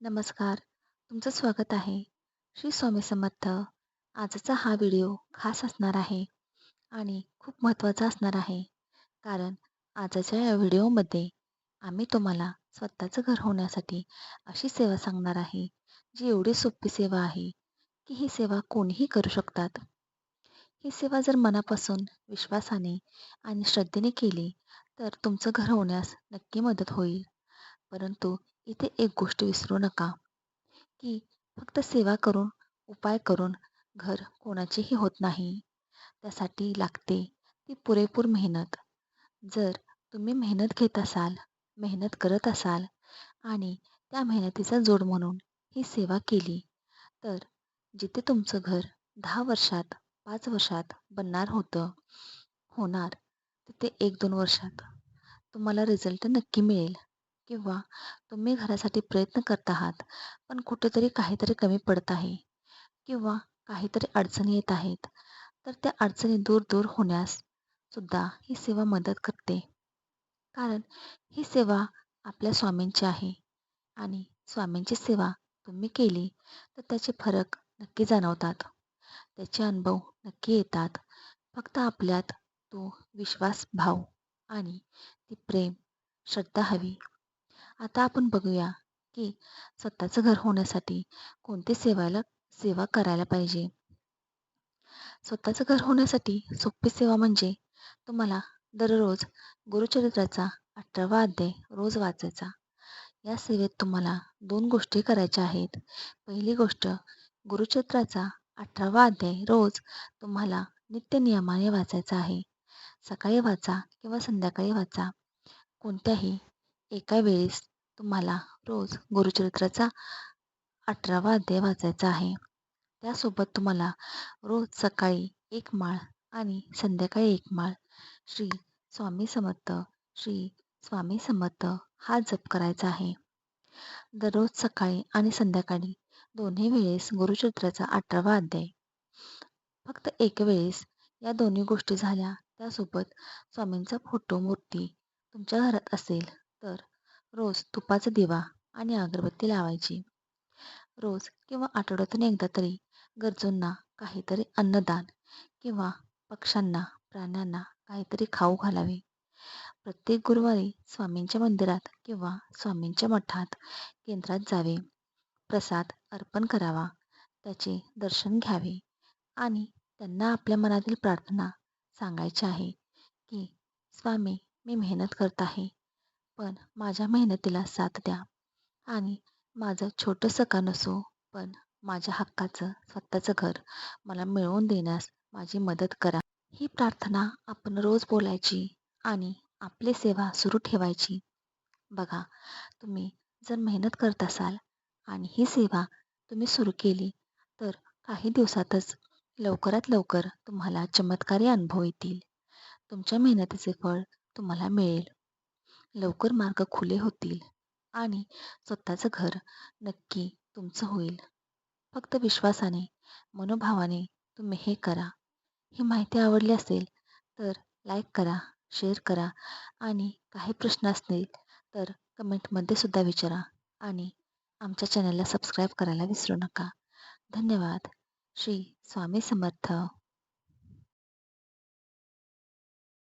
नमस्कार, तुमचं स्वागत आहे. श्री स्वामी समर्थ. आजचा हा व्हिडिओ खास असणार आहे आणि खूप महत्त्वाचा असणार आहे. कारण आजच्या या व्हिडिओमध्ये आम्ही तुम्हाला स्वतःचं घर होण्यासाठी अशी सेवा सांगणार आहे, जी एवढी सोपी सेवा आहे, की ही सेवा कोणीही करू शकतात. ही सेवा जर मनापासून, विश्वासाने आणि श्रद्धेने केली, तर तुमचं घर होण्यास नक्की मदत होईल. परंतु इथे एक गोष्ट विसरू नका, की फक्त सेवा करून, उपाय करून घर कोणाचेही होत नाही. त्यासाठी लागते ती पुरेपूर मेहनत. जर तुम्ही मेहनत घेत असाल, मेहनत करत असाल आणि त्या मेहनतीचा जोड म्हणून ही सेवा केली, तर जिथे तुमचं घर दहा वर्षात, पाच वर्षात बनणार होतं, होणार, तिथे एक दोन वर्षात तुम्हाला रिझल्ट नक्की मिळेल. किंवा तुम्ही घरासाठी प्रयत्न करत आहात, पण कुठेतरी काहीतरी कमी पडत आहे किंवा काहीतरी अडचणी येत आहेत, तर त्या अडचणी दूर दूर होण्यास सुद्धा ही सेवा मदत करते. कारण ही सेवा आपल्या स्वामींची आहे आणि स्वामींची सेवा तुम्ही केली तर त्याचे फरक नक्की जाणवतात. त्याचे अनुभव नक्की येतात. फक्त आपल्यात तो विश्वास, भाव आणि ती प्रेम, श्रद्धा हवी. आता आपण बघूया की स्वतःचं घर होण्यासाठी कोणती सेवाला सेवा करायला पाहिजे. स्वतःचं घर होण्यासाठी सोपी सेवा म्हणजे तुम्हाला दररोज गुरुचरित्राचा अठरावा अध्याय रोज वाचायचा. या सेवेत तुम्हाला दोन गोष्टी करायच्या आहेत. पहिली गोष्ट गुरुचरित्राचा अठरावा अध्याय रोज तुम्हाला नित्य नियमाने वाचायचा आहे. सकाळी वाचा किंवा संध्याकाळी वाचा. कोणत्याही एका वेळेस तुम्हाला रोज गुरुचरित्राचा अठरावा अध्याय वाचायचा आहे. त्यासोबत तुम्हाला रोज सकाळी एक माळ आणि संध्याकाळी एक माळ श्री स्वामी समर्थ, श्री स्वामी समर्थ हा जप करायचा आहे. दररोज सकाळी आणि संध्याकाळी दोन्ही वेळेस गुरुचरित्राचा अठरावा अध्याय. फक्त एक वेळेस या दोन्ही गोष्टी झाल्या त्यासोबत स्वामींचा फोटो, मूर्ती तुमच्या घरात असेल तर रोज तुपाचा दिवा आणि अगरबत्ती लावायची. रोज किंवा आठवड्यातून एकदा तरी गरजूंना काहीतरी अन्नदान किंवा पक्ष्यांना, प्राण्यांना काहीतरी खाऊ घालावे. प्रत्येक गुरुवारी स्वामींच्या मंदिरात किंवा स्वामींच्या मठात, केंद्रात जावे. प्रसाद अर्पण करावा. त्याचे दर्शन घ्यावे आणि त्यांना आपल्या मनातील प्रार्थना सांगायची आहे, की स्वामी मी मेहनत करत आहे, पण माझ्या मेहनतीला साथ द्या आणि माझं छोटंसं का नसो, पण माझ्या हक्काचं स्वतःचं घर मला मिळवून देण्यास माझी मदत करा. ही प्रार्थना आपण रोज बोलायची आणि आपली सेवा सुरू ठेवायची. बघा, तुम्ही जर मेहनत करत असाल आणि ही सेवा तुम्ही सुरू केली, तर काही दिवसातच लवकरात लवकर तुम्हाला चमत्कारी अनुभव येतील. तुमच्या मेहनतीचे फळ तुम्हाला मिळेल. लवकर मार्ग खुले होतील आणि स्वतःचं घर नक्की तुमचं होईल. फक्त विश्वासाने, मनोभावाने तुम्ही हे करा. ही माहिती आवडली असेल तर लाईक करा, शेअर करा आणि काही प्रश्न असतील तर कमेंटमध्ये सुद्धा विचारा आणि आमच्या चॅनलला सबस्क्राईब करायला विसरू नका. धन्यवाद. श्री स्वामी समर्थ.